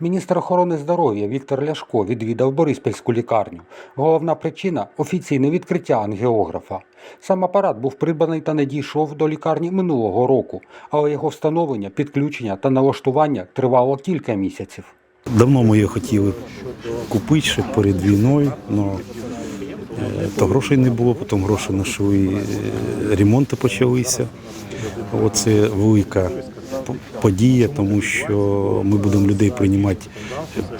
Міністр охорони здоров'я Віктор Ляшко відвідав Бориспільську лікарню. Головна причина офіційне відкриття ангіографа. Сам апарат був придбаний та не дійшов до лікарні минулого року, але його встановлення, підключення та налаштування тривало кілька місяців. Давно ми його хотіли купити ще перед війною, але то грошей не було, потім гроші знайшли, е, ремонти почалися. Оце велика подія, тому що ми будемо людей приймати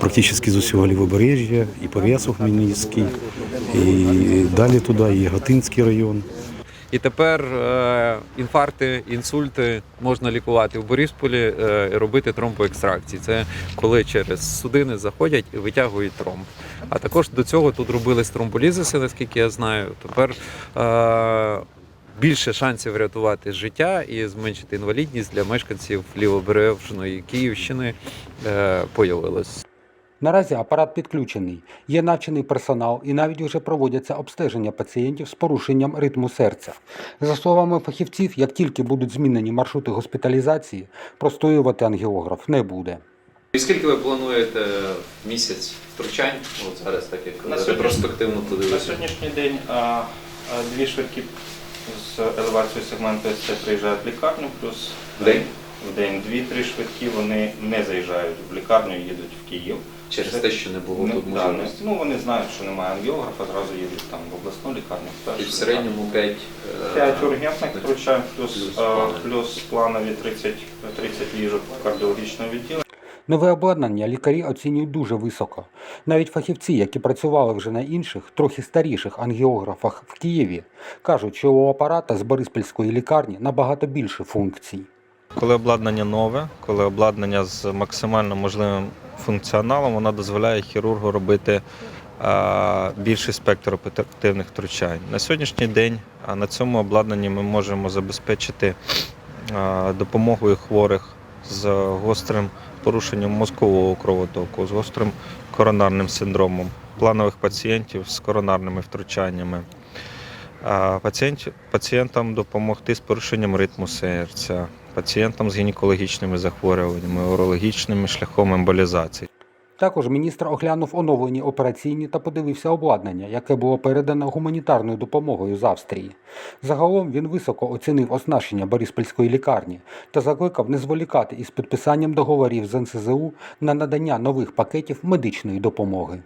практично з усього лівобережжя, і Переясов Хмельницький, і далі туди, і Гатинський район. І тепер е, інфаркти, інсульти можна лікувати в Борисполі е, і робити тромбоекстракції. Це коли через судини заходять і витягують тромб. А також до цього тут робились тромболізиси, наскільки я знаю. Тепер е, більше шансів врятувати життя і зменшити інвалідність для мешканців лівобережної Київщини е, появилось. Наразі апарат підключений, є навчений персонал і навіть вже проводяться обстеження пацієнтів з порушенням ритму серця. За словами фахівців, як тільки будуть змінені маршрути госпіталізації, простоювати ангіограф не буде. І скільки ви плануєте в місяць втручань? От зараз так як На сьогодні- ретроспективно На сьогоднішній день а, а, дві швидкі з елевацією сегменту СЦ приїжджають в лікарню, плюс День? в день дві-три швидкі вони не заїжджають в лікарню, їдуть в Київ. Через те, що не було Не- тут да, не- ну вони знають, що немає ангіографа, зразу їдуть там в обласну лікарню. в І в середньому 5 П'ять ургентних втручань, плюс, плюс планові. плюс планові 30, 30 ліжок кардіологічного відділення. Нове обладнання лікарі оцінюють дуже високо. Навіть фахівці, які працювали вже на інших, трохи старіших ангіографах в Києві, кажуть, що у апарата з Бориспільської лікарні набагато більше функцій. Коли обладнання нове, коли обладнання з максимально можливим функціоналом, воно дозволяє хірургу робити більший спектр оперативних втручань. На сьогоднішній день на цьому обладнанні ми можемо забезпечити допомогою хворих з гострим порушенням мозкового кровотоку, з гострим коронарним синдромом, планових пацієнтів з коронарними втручаннями. Пацієнт, пацієнтам допомогти з порушенням ритму серця, пацієнтам з гінекологічними захворюваннями, урологічними шляхом емболізації. Також міністр оглянув оновлені операційні та подивився обладнання, яке було передано гуманітарною допомогою з Австрії. Загалом він високо оцінив оснащення Бориспільської лікарні та закликав не зволікати із підписанням договорів з НСЗУ на надання нових пакетів медичної допомоги.